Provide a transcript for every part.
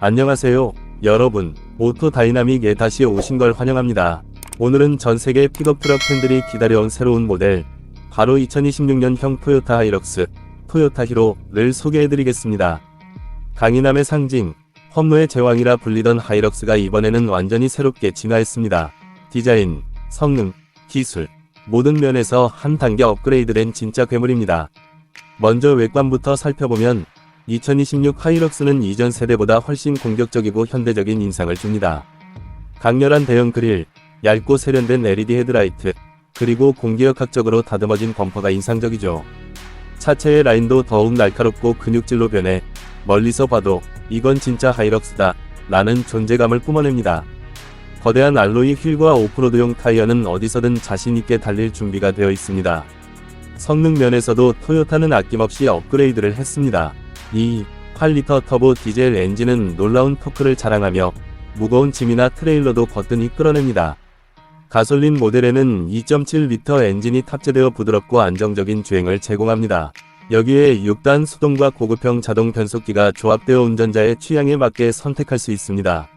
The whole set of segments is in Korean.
안녕하세요, 여러분. 오토 다이나믹에 다시 오신 걸 환영합니다. 오늘은 전 세계 픽업 트럭 팬들이 기다려온 새로운 모델, 바로 2026년형 토요타 하이럭스, 토요타 히로를 소개해드리겠습니다. 강인함의 상징, 험로의 제왕이라 불리던 하이럭스가 이번에는 완전히 새롭게 진화했습니다. 디자인, 성능, 기술, 모든 면에서 한 단계 업그레이드된 진짜 괴물입니다. 먼저 외관부터 살펴보면 2026 하이럭스는 이전 세대보다 훨씬 공격적이고 현대적인 인상을 줍니다. 강렬한 대형 그릴, 얇고 세련된 LED 헤드라이트, 그리고 공기역학적으로 다듬어진 범퍼가 인상적이죠. 차체의 라인도 더욱 날카롭고 근육질로 변해 멀리서 봐도 이건 진짜 하이럭스다 라는 존재감을 뿜어냅니다. 거대한 알로이 휠과 오프로드용 타이어는 어디서든 자신있게 달릴 준비가 되어 있습니다. 성능 면에서도 토요타는 아낌없이 업그레이드를 했습니다. 이 8리터 터보 디젤 엔진은 놀라운 토크를 자랑하며 무거운 짐이나 트레일러도 거뜬히 끌어냅니다. 가솔린 모델에는 2.7리터 엔진이 탑재되어 부드럽고 안정적인 주행을 제공합니다. 여기에 6단 수동과 고급형 자동 변속기가 조합되어 운전자의 취향에 맞게 선택할 수 있습니다.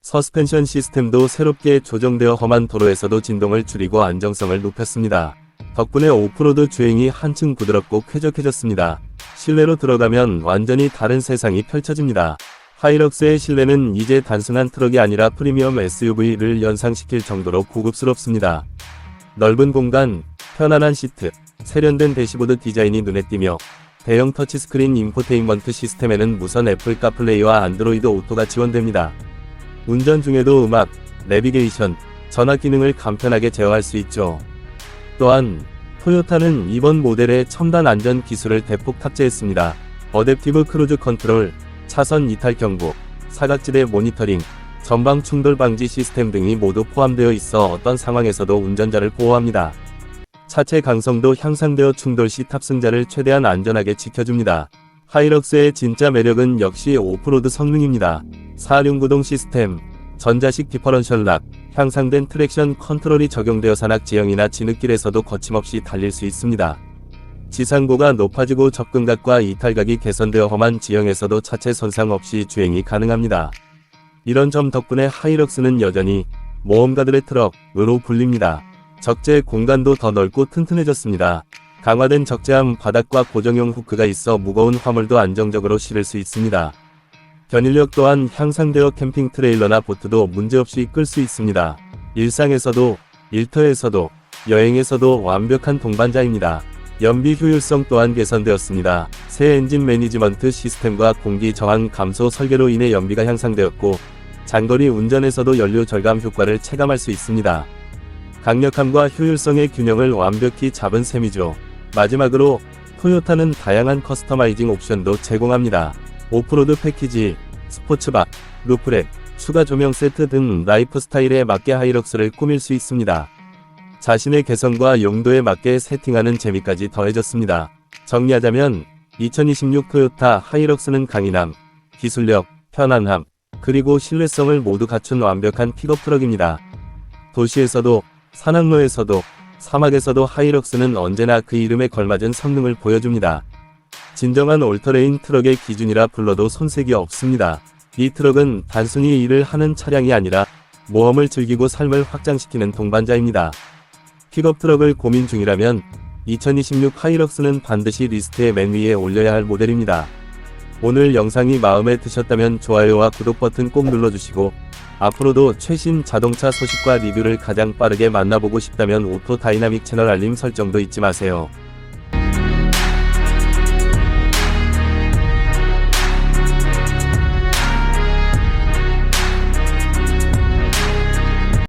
서스펜션 시스템도 새롭게 조정되어 험한 도로에서도 진동을 줄이고 안정성을 높였습니다. 덕분에 오프로드 주행이 한층 부드럽고 쾌적해졌습니다. 실내로 들어가면 완전히 다른 세상이 펼쳐집니다. 하이럭스의 실내는 이제 단순한 트럭이 아니라 프리미엄 SUV를 연상시킬 정도로 고급스럽습니다. 넓은 공간, 편안한 시트, 세련된 대시보드 디자인이 눈에 띄며 대형 터치스크린 인포테인먼트 시스템에는 무선 애플 카플레이와 안드로이드 오토가 지원됩니다. 운전 중에도 음악, 내비게이션, 전화 기능을 간편하게 제어할 수 있죠. 또한 토요타는 이번 모델에 첨단 안전 기술을 대폭 탑재했습니다. 어댑티브 크루즈 컨트롤, 차선 이탈 경보, 사각지대 모니터링, 전방 충돌 방지 시스템 등이 모두 포함되어 있어 어떤 상황에서도 운전자를 보호합니다. 차체 강성도 향상되어 충돌 시 탑승자를 최대한 안전하게 지켜줍니다. 하이럭스의 진짜 매력은 역시 오프로드 성능입니다. 4륜구동 시스템, 전자식 디퍼런셜 락, 향상된 트랙션 컨트롤이 적용되어 산악 지형이나 진흙길에서도 거침없이 달릴 수 있습니다. 지상고가 높아지고 접근각과 이탈각이 개선되어 험한 지형에서도 차체 손상 없이 주행이 가능합니다. 이런 점 덕분에 하이럭스는 여전히 모험가들의 트럭으로 불립니다. 적재 공간도 더 넓고 튼튼해졌습니다. 강화된 적재함 바닥과 고정용 후크가 있어 무거운 화물도 안정적으로 실을 수 있습니다. 견인력 또한 향상되어 캠핑 트레일러나 보트도 문제없이 끌 수 있습니다. 일상에서도, 일터에서도, 여행에서도 완벽한 동반자입니다. 연비 효율성 또한 개선되었습니다. 새 엔진 매니지먼트 시스템과 공기 저항 감소 설계로 인해 연비가 향상되었고, 장거리 운전에서도 연료 절감 효과를 체감할 수 있습니다. 강력함과 효율성의 균형을 완벽히 잡은 셈이죠. 마지막으로 토요타는 다양한 커스터마이징 옵션도 제공합니다. 오프로드 패키지, 스포츠바, 루프렉, 추가 조명 세트 등 라이프 스타일에 맞게 하이럭스를 꾸밀 수 있습니다. 자신의 개성과 용도에 맞게 세팅하는 재미까지 더해졌습니다. 정리하자면 2026 토요타 하이럭스는 강인함, 기술력, 편안함, 그리고 신뢰성을 모두 갖춘 완벽한 픽업 트럭입니다. 도시에서도 산악로에서도 사막에서도 하이럭스는 언제나 그 이름에 걸맞은 성능을 보여줍니다. 진정한 올터레인 트럭의 기준이라 불러도 손색이 없습니다. 이 트럭은 단순히 일을 하는 차량이 아니라 모험을 즐기고 삶을 확장시키는 동반자입니다. 픽업 트럭을 고민 중이라면 2026 하이럭스는 반드시 리스트의 맨 위에 올려야 할 모델입니다. 오늘 영상이 마음에 드셨다면 좋아요와 구독 버튼 꼭 눌러주시고 앞으로도 최신 자동차 소식과 리뷰를 가장 빠르게 만나보고 싶다면 오토 다이나믹 채널 알림 설정도 잊지 마세요.